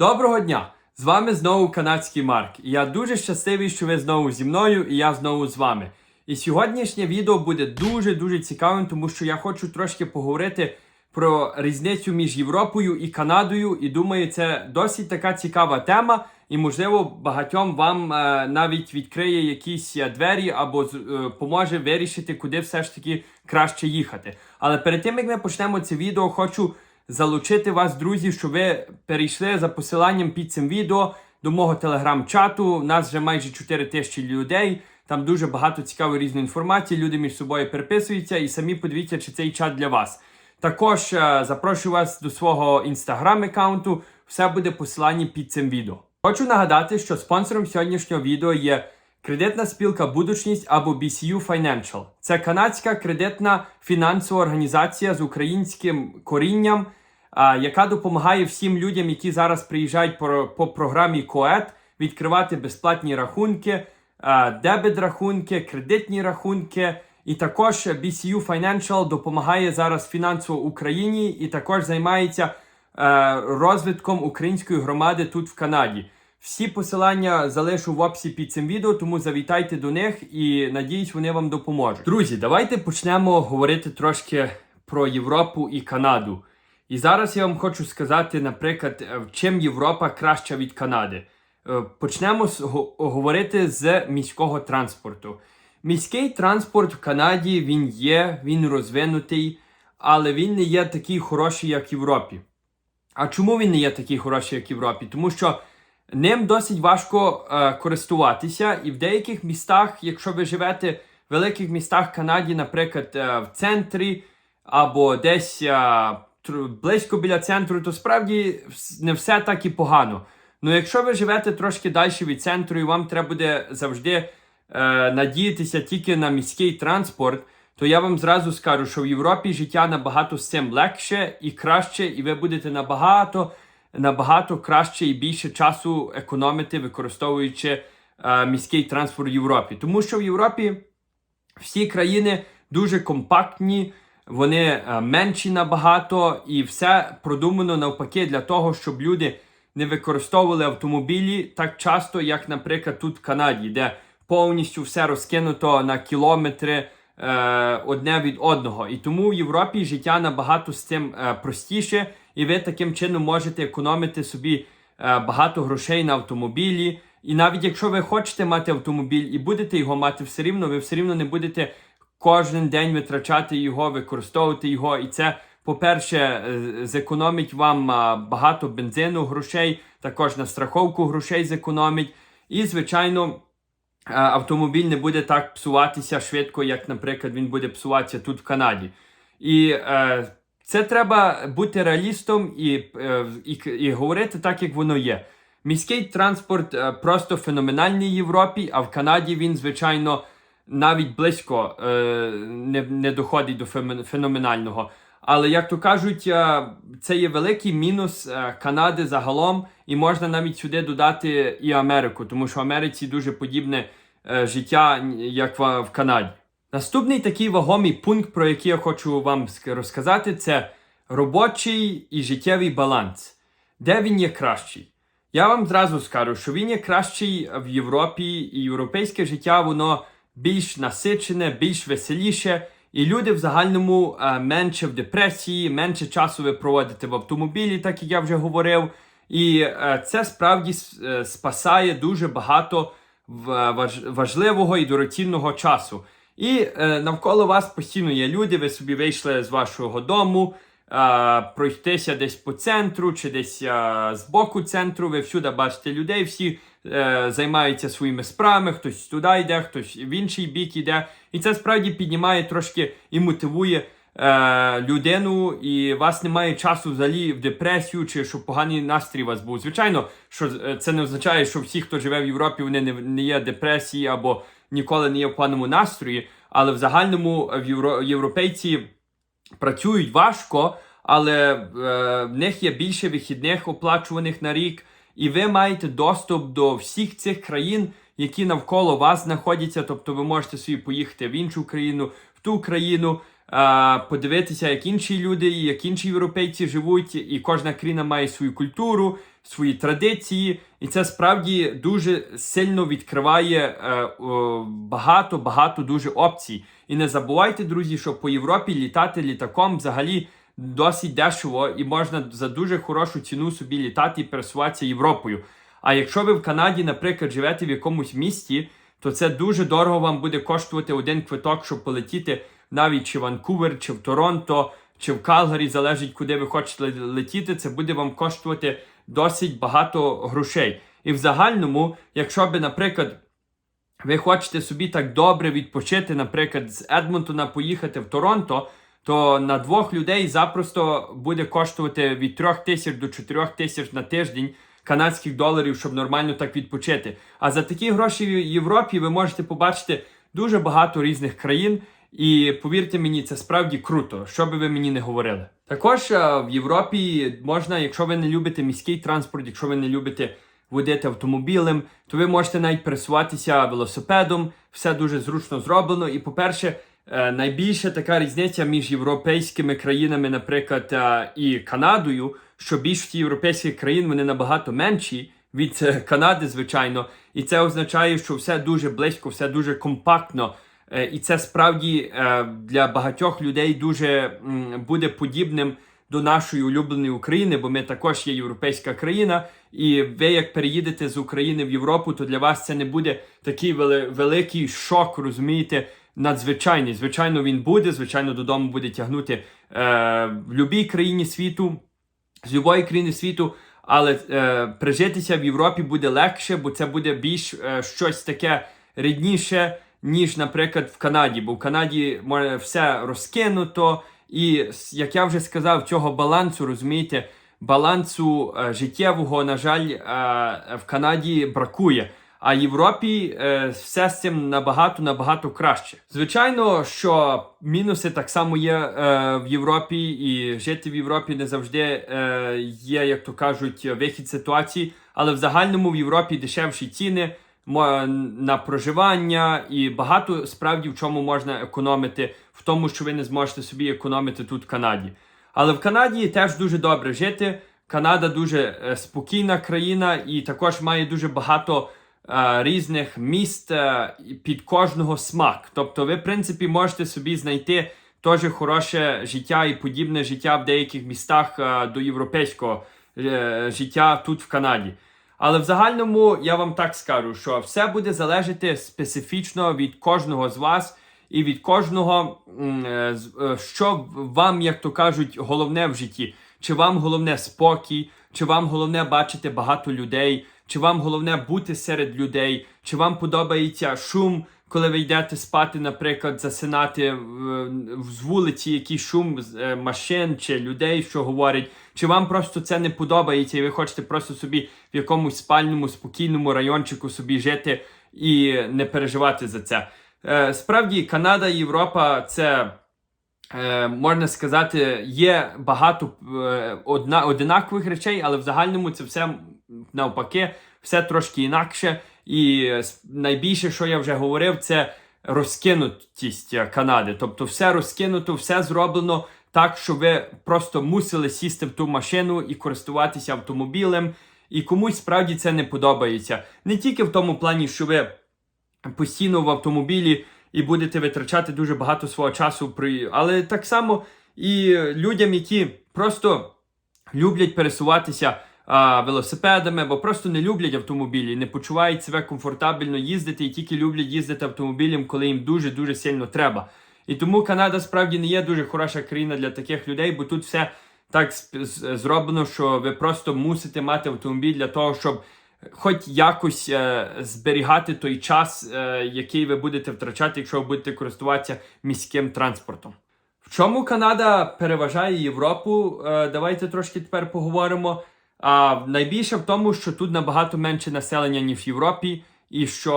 Доброго дня! З вами знову канадський Марк. І я дуже щасливий, що ви знову зі мною і я знову з вами. І сьогоднішнє відео буде дуже-дуже цікавим, тому що я хочу трошки поговорити про різницю між Європою і Канадою. І думаю, це досить така цікава тема, і можливо багатьом вам е, навіть відкриє якісь е, двері або е, поможе вирішити, куди все ж таки краще їхати. Але перед тим як ми почнемо це відео, хочу залучити вас, друзі, щоб ви перейшли за посиланням під цим відео до мого телеграм-чату. У нас вже майже 4 тисячі людей. Там дуже багато цікавої різної інформації. Люди між собою переписуються і самі подивіться, чи цей чат для вас. Також е, запрошую вас до свого інстаграм-аккаунту. Все буде посилання під цим відео. Хочу нагадати, що спонсором сьогоднішнього відео є кредитна спілка Будучність або BCU Financial. Це канадська кредитна фінансова організація з українським корінням, яка допомагає всім людям, які зараз приїжджають по, по програмі КОЕТ, відкривати безплатні рахунки, а, дебет-рахунки, кредитні рахунки. І також BCU Financial допомагає зараз фінансово Україні і також займається е, розвитком української громади тут в Канаді. Всі посилання залишу в описі під цим відео, тому завітайте до них і надіюсь, вони вам допоможуть. Друзі, давайте почнемо говорити трошки про Європу і Канаду. І зараз я вам хочу сказати, наприклад, е, чим Європа краща від Канади. Е, Почнемо з, говорити з міського транспорту. Міський транспорт в Канаді він є, він розвинутий, але він не є такий хороший, як в Європі. А чому він не є такий хороший, як в Європі? Тому що ним досить важко е, користуватися, і в деяких містах, якщо ви живете в великих містах Канаді, наприклад, е, в центрі або десь е, близько біля центру, то справді не все так і погано. Ну якщо ви живете трошки далі від центру, і вам треба буде завжди е, надіятися тільки на міський транспорт, то я вам зразу скажу, що в Європі життя набагато з цим легше і краще, і ви будете набагато, набагато краще і більше часу економити, використовуючи е, міський транспорт в Європі. Тому що в Європі всі країни дуже компактні, вони е, менші набагато, і все продумано навпаки для того, щоб люди не використовували автомобілі так часто, як, наприклад, тут в Канаді, де повністю все розкинуто на кілометри е, одне від одного. І тому в Європі життя набагато з цим е, простіше, і ви таким чином можете економити собі е, багато грошей на автомобілі. І навіть якщо ви хочете мати автомобіль і будете його мати все рівно, ви все рівно не будете кожен день витрачати його, використовувати його. І це, по-перше, е, зекономить вам багато бензину, грошей, також на страховку грошей зекономить. І, звичайно, е, автомобіль не буде так псуватися швидко, як, наприклад, він буде псуватися тут в Канаді. І е, це треба бути реалістом і, е, і, і говорити так, як воно є. Міський транспорт е, просто феноменальний в Європі, а в Канаді він, звичайно, навіть близько е, не, не доходить до феноменального. Але як то кажуть, е, це є великий мінус е, Канади загалом, і можна навіть сюди додати і Америку, тому що в Америці дуже подібне е, життя, як в, в Канаді. Наступний такий вагомий пункт, про який я хочу вам розказати, це робочий і життєвий баланс. Де він є кращий? Я вам зразу скажу, що він є кращий в Європі, і європейське життя воно більш насичене, більш веселіше, і люди в загальному е, менше в депресії, менше часу ви проводите в автомобілі, так як я вже говорив. І е, це справді е, спасає дуже багато важливого і дорогоцінного часу. І навколо вас постійно є люди, ви собі вийшли з вашого дому, пройтися десь по центру чи десь з боку центру. Ви всюди бачите людей, всі е, займаються своїми справами, хтось туди йде, хтось в інший бік йде. І це справді піднімає трошки і мотивує е, людину, і вас немає часу взагалі в депресію чи щоб поганий настрій у вас був. Звичайно, що е, це не означає, що всі, хто живе в Європі, вони не, не є депресії або ніколи не є в поганому настрої. Але в загальному в євро, європейці працюють важко, але е, в них є більше вихідних оплачуваних на рік, і ви маєте доступ до всіх цих країн, які навколо вас знаходяться. Тобто ви можете собі поїхати в іншу країну, в ту країну. подивитися, як інші люди, як інші європейці живуть, і кожна країна має свою культуру, свої традиції, і це справді дуже сильно відкриває е, багато багато дуже опцій. І не забувайте, друзі, що по Європі літати літаком взагалі досить дешево, і можна за дуже хорошу ціну собі літати і пересуватися Європою. А якщо ви в Канаді, наприклад, живете в якомусь місті, то це дуже дорого вам буде коштувати один квиток, щоб полетіти навіть чи в Ванкувер, чи в Торонто, чи в Калгарі, залежить, куди ви хочете летіти. Це буде вам коштувати досить багато грошей. І в загальному, якщо би, наприклад, ви хочете собі так добре відпочити, наприклад, з Едмонтона поїхати в Торонто, то на двох людей запросто буде коштувати від 3 тисяч до 4 тисяч на тиждень канадських доларів, щоб нормально так відпочити. А за такі гроші в Європі ви можете побачити дуже багато різних країн. І повірте мені, це справді круто, що би ви мені не говорили. Також е, в Європі можна, якщо ви не любите міський транспорт, якщо ви не любите водити автомобілем, то ви можете навіть пересуватися велосипедом. Все дуже зручно зроблено. І, по-перше, найбільша така різниця між європейськими країнами, наприклад, е, і Канадою, що більшості європейських країн вони набагато менші від е, Канади, звичайно. І це означає, що все дуже близько, все дуже компактно. Е, І це справді е, для багатьох людей дуже буде подібним до нашої улюбленої України, бо ми також є європейська країна. І ви, як переїдете з України в Європу, то для вас це не буде такий великий шок, розумієте, надзвичайний. Звичайно, він буде. Звичайно, додому буде тягнути е, в будь-якій країні світу, з будь-якої країни світу. Але е, прижитися в Європі буде легше, бо це буде більш е, щось таке рідніше, ніж, наприклад, в Канаді. Бо в Канаді може все розкинуто, і як я вже сказав, цього балансу, розумієте, балансу е, життєвого, на жаль, е, в Канаді бракує. А Європі е, все з цим набагато набагато краще. Звичайно, що мінуси так само є е, в Європі, і жити в Європі не завжди е, є, як то кажуть, вихід ситуації. Але в загальному в Європі дешевші ціни на проживання і багато справді в чому можна економити, в тому, що ви не зможете собі економити тут в Канаді. Але в Канаді теж дуже добре жити. Канада дуже е, спокійна країна і також має дуже багато різних міст е, під кожного смак. Тобто, ви, в принципі, можете собі знайти теж хороше життя і подібне життя в деяких містах е, до європейського е, життя тут в Канаді. Але в загальному я вам так скажу, що все буде залежати специфічно від кожного з вас і від кожного, е, е, що вам, як то кажуть, головне в житті. Чи вам головне спокій, чи вам головне бачити багато людей, чи вам головне бути серед людей, чи вам подобається шум, коли ви йдете спати, наприклад, засинати в- вулиці, якийсь шум е, машин чи людей, що говорять, чи вам просто це не подобається, і ви хочете просто собі в якомусь спальному, спокійному райончику собі жити і не переживати за це. Е, Справді, Канада Європа це е, можна сказати, є багато одна, одинакових речей, але в загальному це все навпаки, все трошки інакше. І е, найбільше, що я вже говорив, це розкинутість е, Канади. Тобто, все розкинуто, все зроблено так, що ви просто мусили сісти в ту машину і користуватися автомобілем. І комусь справді це не подобається. Не тільки в тому плані, що ви постійно в автомобілі і будете витрачати дуже багато свого часу. Але так само і людям, які просто люблять пересуватися а, велосипедами, або просто не люблять автомобілі, не почувають себе комфортабельно їздити і тільки люблять їздити автомобілем, коли їм дуже дуже сильно треба. І тому Канада справді не є дуже хороша країна для таких людей, бо тут все так зроблено, що ви просто мусите мати автомобіль для того, щоб хоч якось е, зберігати той час, е, який ви будете втрачати, якщо ви будете користуватися міським транспортом. В чому Канада переважає Європу? Е, давайте трошки тепер поговоримо. А найбільше в тому, що тут набагато менше населення, ніж в Європі, і що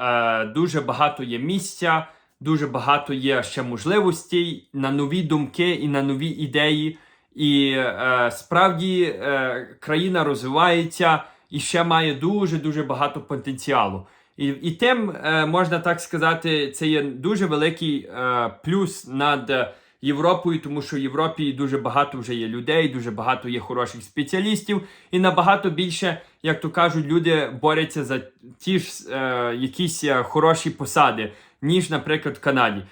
е, дуже багато є місця, дуже багато є ще можливостей на нові думки і на нові ідеї. І е, справді е, країна розвивається і ще має дуже дуже багато потенціалу. І, і тим, е, можна так сказати, це є дуже великий е, плюс над Європою, тому що в Європі дуже багато вже є людей, дуже багато є хороших спеціалістів, і набагато більше, як то кажуть, люди борються за ті ж е, якісь е, хороші посади, ніж, наприклад, в Канаді.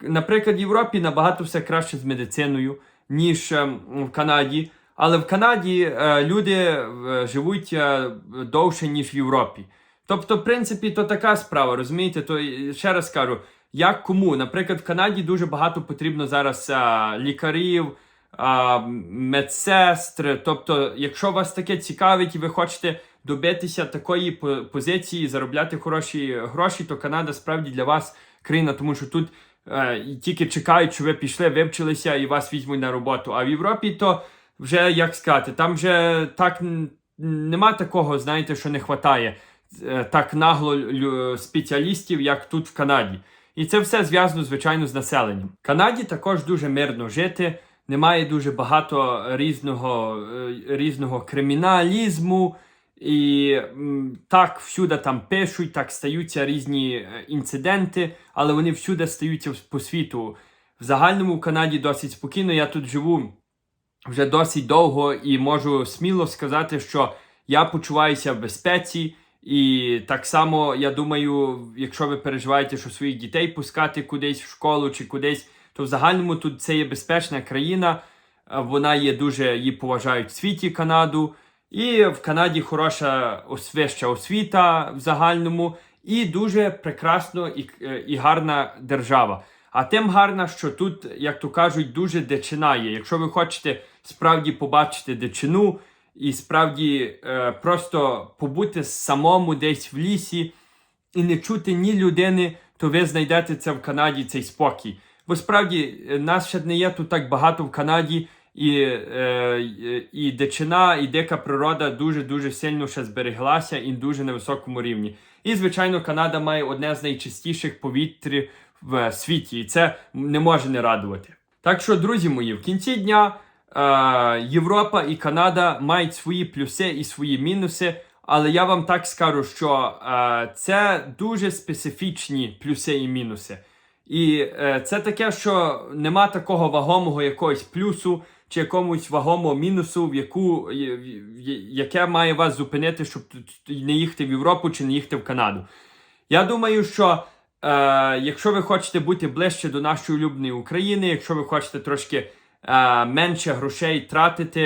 Наприклад, в Європі набагато все краще з медициною, ніж е, в Канаді. Але в Канаді е, люди е, живуть е, довше, ніж в Європі. Тобто, в принципі, то така справа, розумієте? То ще раз кажу, як кому? Наприклад, в Канаді дуже багато потрібно зараз а, лікарів, а, медсестр. Тобто, якщо вас таке цікавить і ви хочете добитися такої по- позиції, заробляти хороші гроші, то Канада справді для вас країна, тому що тут е, і тільки чекають, що ви пішли, вивчилися і вас візьмуть на роботу. А в Європі то вже як сказати, там вже так нема такого, знаєте, що не вистачає е, так нагло спеціалістів, як тут в Канаді. І це все зв'язано, звичайно, з населенням. Канаді також дуже мирно жити, немає дуже багато різного, е, різного криміналізму. І так всюди там пишуть, так стаються різні е, інциденти, але вони всюди стаються по світу. В загальному в Канаді досить спокійно. Я тут живу вже досить довго і можу сміло сказати, що я почуваюся в безпеці. І так само, я думаю, якщо ви переживаєте, що своїх дітей пускати кудись в школу чи кудись, то в загальному тут це є безпечна країна. Вона є дуже її поважають в світі Канаду. І в Канаді хороша вища освіта в загальному, і дуже прекрасно і, е, і гарна держава. А тим гарна, що тут, як то кажуть, дуже дичина є. Якщо ви хочете справді побачити дичину і справді е, просто побути самому десь в лісі і не чути ні людини, то ви знайдете це в Канаді цей спокій. Бо справді е, нас ще не є тут так багато в Канаді, і, е, і- дичина, і дика природа дуже дуже сильно ще збереглася і дуже на високому рівні. І звичайно, Канада має одне з найчистіших повітря в світі, і це не може не радувати. Так що, друзі мої, в кінці дня е, Європа і Канада мають свої плюси і свої мінуси. Але я вам так скажу, що це дуже специфічні плюси і мінуси. І е, це таке, що нема такого вагомого якогось плюсу чи якомусь вагомого мінусу, в яку, яке має вас зупинити, щоб не їхати в Європу чи не їхати в Канаду. Я думаю, що е, якщо ви хочете бути ближче до нашої улюбленої України, якщо ви хочете трошки менше грошей тратити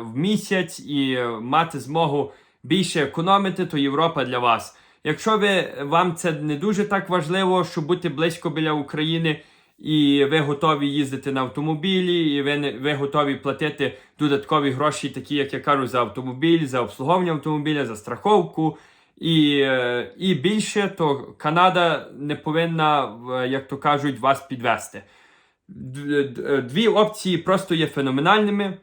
в місяць і е, мати змогу більше економити, то Європа для вас. Якщо ви вам це не дуже так важливо, щоб бути близько біля України, і ви готові їздити на автомобілі, і ви, не- ви готові платити додаткові гроші, такі як я кажу, за автомобіль, за обслуговування автомобіля, за страховку. І, е, і більше, то Канада не повинна, як то кажуть, вас підвести. Д- д- Дві опції просто є феноменальними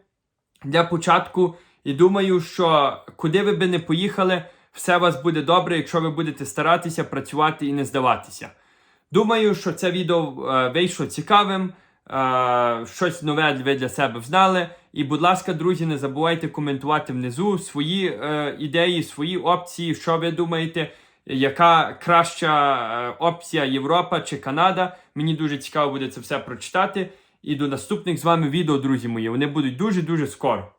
для початку. І думаю, що куди ви би не поїхали, все у вас буде добре, якщо ви будете старатися працювати і не здаватися. Думаю, що це відео е, вийшло цікавим, е, щось нове ви для себе взнали. І, будь ласка, друзі, не забувайте коментувати внизу свої е, ідеї, свої опції, що ви думаєте, яка краща е, опція Європа чи Канада. Мені дуже цікаво буде це все прочитати. І до наступних з вами відео, друзі мої. Вони будуть дуже-дуже скоро.